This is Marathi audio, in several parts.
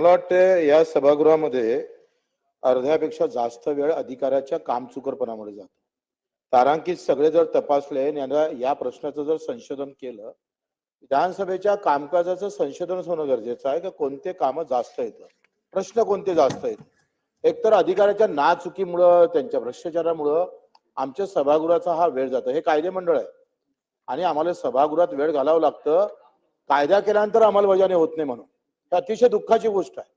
मला वाटतं या सभागृहामध्ये अर्ध्यापेक्षा जास्त वेळ अधिकाऱ्याच्या कामचुकरपणामुळे जातो. तारांकित सगळे जर तपासले आणि या प्रश्नाचं जर संशोधन केलं विधानसभेच्या कामकाजाचं संशोधनच होणं गरजेचं आहे की? कोणते कामं जास्त येतं? प्रश्न कोणते जास्त आहेत एकतर अधिकाऱ्याच्या नाचुकीमुळं त्यांच्या भ्रष्टाचारामुळं आमच्या सभागृहाचा हा वेळ जातो. हे कायदे मंडळ आहे. आणि आम्हाला सभागृहात वेळ घालावं लागतं. कायदा केल्यानंतर अंमलबजावणी होत नाही म्हणून. ही अतिशय दुःखाची गोष्ट आहे.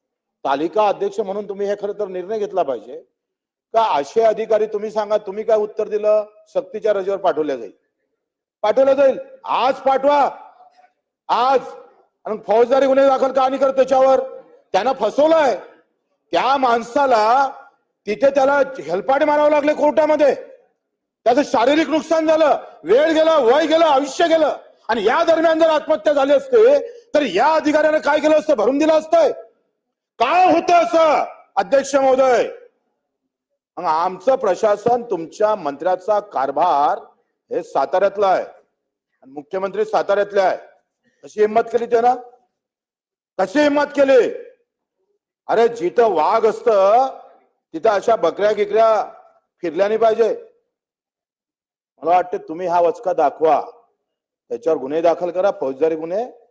तालिका अध्यक्ष म्हणून तुम्ही हे खरं तर निर्णय घेतला पाहिजे. का असे अधिकारी तुम्ही सांगा तुम्ही काय उत्तर दिलं सक्तीच्या रजेवर पाठवल्या जाईल. पाठवलं जाईल. आज पाठवा. आज. आणि फौजदारी गुन्हे दाखल का नाही करत त्याच्यावर? त्यानं फसवलंय. त्या माणसाला तिथे त्याला हेलपाटे मारावं लागले कोर्टामध्ये. त्याचं शारीरिक नुकसान झालं. वेळ गेला वय गेलं आयुष्य गेलं. आणि या दरम्यान जर आत्महत्या झाली असते तर या अधिकाऱ्याने काय केलं असतं? भरून दिलं असतंय. काय होतं असं? अध्यक्ष महोदय मग आमचं प्रशासन तुमच्या मंत्र्याचा कारभार हे साताऱ्यातला आहे. आणि मुख्यमंत्री साताऱ्यातले आहे. कशी हिंमत केली त्यानं? कशी हिंमत केली? अरे जिथं वाघ असत तिथं अशा बकऱ्या गिकऱ्या फिरल्या नाही पाहिजे. मला वाटतं तुम्ही हा वचका दाखवा. त्याच्यावर गुन्हे दाखल करा. फौजदारी गुन्हे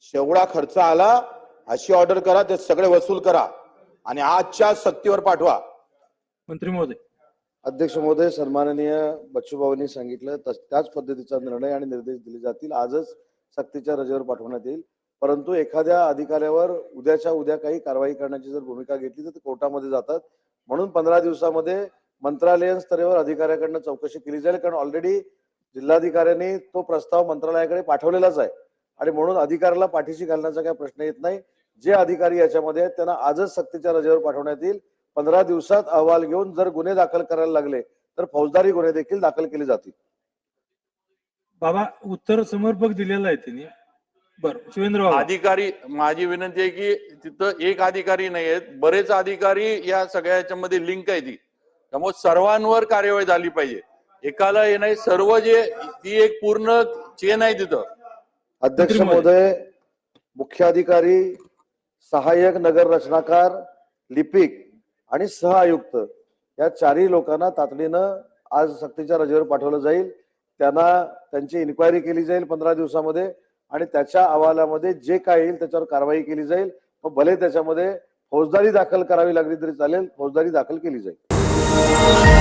शेवढा खर्च आला अशी ऑर्डर करा ते सगळे वसूल करा आणि आजच्या सक्तीवर पाठवा. मंत्री महोदय. अध्यक्ष महोदय सन्माननीय बच्चूभाऊंनी सांगितलं तस- त्याच पद्धतीचा निर्णय आणि निर्देश दिले जातील. आजच सक्तीच्या रजेवर पाठवण्यात येईल. परंतु एखाद्या अधिकाऱ्यावर उद्याच्या उद्या काही कारवाई करण्याची जर भूमिका घेतली तर ते कोर्टामध्ये जातात. म्हणून पंधरा दिवसामध्ये मंत्रालयीन स्तरावर अधिकाऱ्याकडनं चौकशी केली जाईल कारण ऑलरेडी जिल्हाधिकाऱ्यांनी तो प्रस्ताव मंत्रालयाकडे पाठवलेलाच आहे. आणि म्हणून अधिकाऱ्याला पाठीशी घालण्याचा काही प्रश्न येत नाही. जे अधिकारी याच्यामध्ये आहेत त्यांना आजच सक्तीच्या रजेवर पाठवण्यात येईल. पंधरा दिवसात अहवाल घेऊन जर गुन्हे दाखल करायला लागले तर फौजदारी गुन्हे देखील दाखल केले जातील. बाबा उत्तर समर्पक दिलेलं आहे त्यांनी बर शिवेंद्र अधिकारी माझी विनंती आहे की तिथं एक अधिकारी नाही आहेत. बरेच अधिकारी या सगळ्या याच्यामध्ये लिंक आहे ती. त्यामुळे सर्वांवर कार्यवाही झाली पाहिजे. एकाला हे नाही सर्व जे ती एक पूर्ण चेन आहे तिथं. अध्यक्ष महोदय मुख्याधिकारी सहाय्यक नगर रचनाकार लिपिक आणि सह आयुक्त या चारही लोकांना तातडीनं आज सक्तीच्या रजेवर पाठवलं जाईल. त्यांना त्यांची इन्क्वायरी केली जाईल पंधरा दिवसामध्ये आणि त्याच्या अहवालामध्ये जे काय येईल त्याच्यावर कारवाई केली जाईल. मग भले त्याच्यामध्ये फौजदारी दाखल करावी लागली तरी चालेल फौजदारी दाखल केली जाईल.